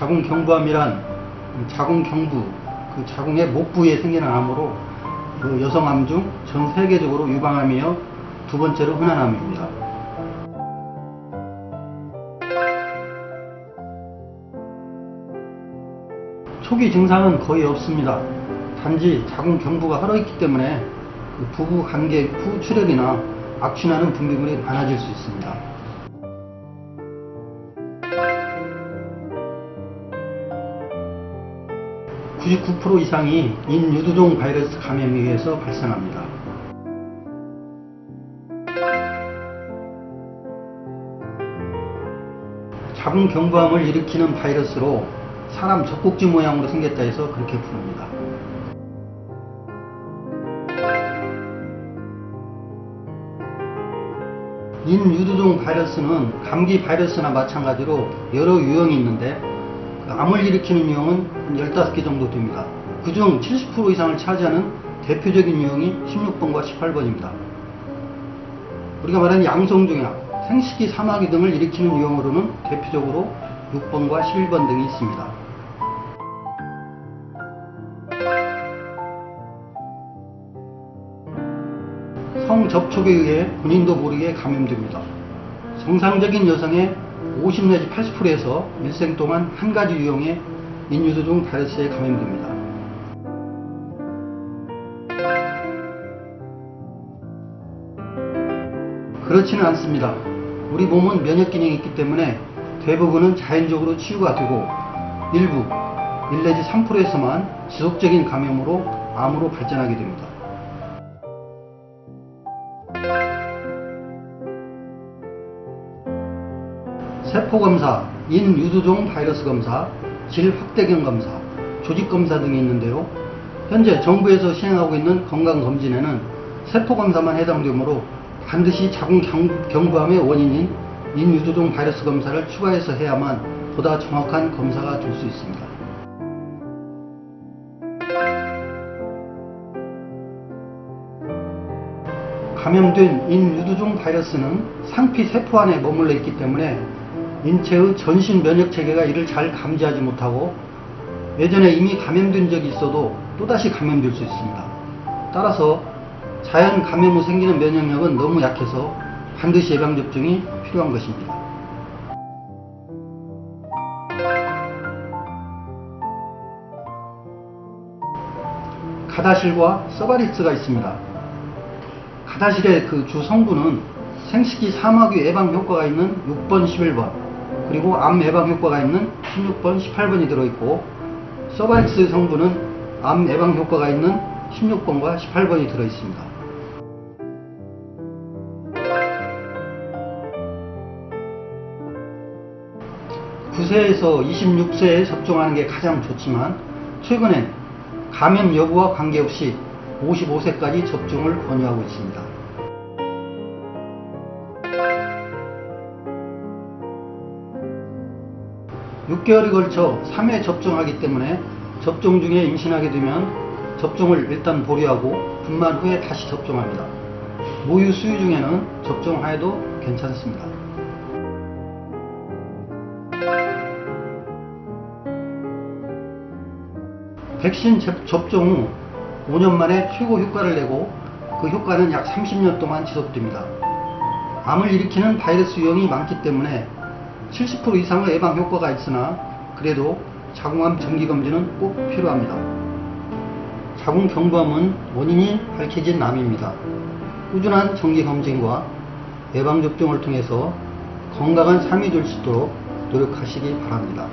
자궁 경부암이란 자궁 경부, 그 자궁의 목 부위에 생기는 암으로 그 여성암 중 전 세계적으로 유방암이며 두 번째로 흔한 암입니다. 초기 증상은 거의 없습니다. 단지 자궁 경부가 헐어있기 때문에 그 부부 관계 후 출혈이나 악취나는 분비물이 많아질 수 있습니다. (99% 이상이 인유두종 바이러스 감염에 의해서 발생합니다. 자궁 경부암을 일으키는 바이러스로 사람 젖꼭지 모양으로 생겼다 해서 그렇게 부릅니다. 인유두종 바이러스는 감기 바이러스나 마찬가지로 여러 유형이 있는데 그 암을 일으키는 유형은 한 15개 정도 됩니다. 그중 70% 이상을 차지하는 대표적인 유형이 16번과 18번입니다. 우리가 말하는 양성종양, 생식기 사마귀 등을 일으키는 유형으로는 대표적으로 6번과 11번 등이 있습니다. 성접촉에 의해 본인도 모르게 감염됩니다. 정상적인 여성의 50 내지 80%에서 일생 동안 한 가지 유형의 인유두종 바이러스에 감염됩니다. 그렇지는 않습니다. 우리 몸은 면역 기능이 있기 때문에 대부분은 자연적으로 치유가 되고 일부 1 내지 3%에서만 지속적인 감염으로 암으로 발전하게 됩니다. 세포검사, 인유두종 바이러스 검사, 질확대경 검사, 조직검사 등이 있는데요. 현재 정부에서 시행하고 있는 건강검진에는 세포검사만 해당되므로 반드시 자궁 경- 경부암의 원인인 인유두종 바이러스 검사를 추가해서 해야만 보다 정확한 검사가 될 수 있습니다. 감염된 인유두종 바이러스는 상피 세포 안에 머물러 있기 때문에 인체의 전신 면역 체계가 이를 잘 감지하지 못하고 예전에 이미 감염된 적이 있어도 또다시 감염될 수 있습니다. 따라서 자연 감염 후 생기는 면역력은 너무 약해서 반드시 예방접종이 필요한 것입니다. 가다실과 서바리스가 있습니다. 가다실의 그 주 성분은 생식기 사마귀 예방 효과가 있는 6번, 11번, 그리고 암 예방 효과가 있는 16번, 18번이 들어있고, 서바릭스 성분은 암 예방 효과가 있는 16번과 18번이 들어있습니다. 구세에서 26세에 접종하는 게 가장 좋지만 최근엔 감염 여부와 관계없이 55세까지 접종을 권유하고 있습니다. 6개월에 걸쳐 3회 접종하기 때문에 접종 중에 임신하게 되면 접종을 일단 보류하고 분만 후에 다시 접종합니다. 모유 수유 중에는 접종하여도 괜찮습니다. 백신 접- 접종 후 5년 만에 최고 효과를 내고 그 효과는 약 30년 동안 지속됩니다. 암을 일으키는 바이러스 유형이 많기 때문에 70% 이상의 예방 효과가 있으나 그래도 자궁암 정기검진은 꼭 필요합니다. 자궁 경부암은 원인이 밝혀진 암입니다. 꾸준한 정기검진과 예방접종을 통해서 건강한 삶이 될 수 있도록 노력하시기 바랍니다.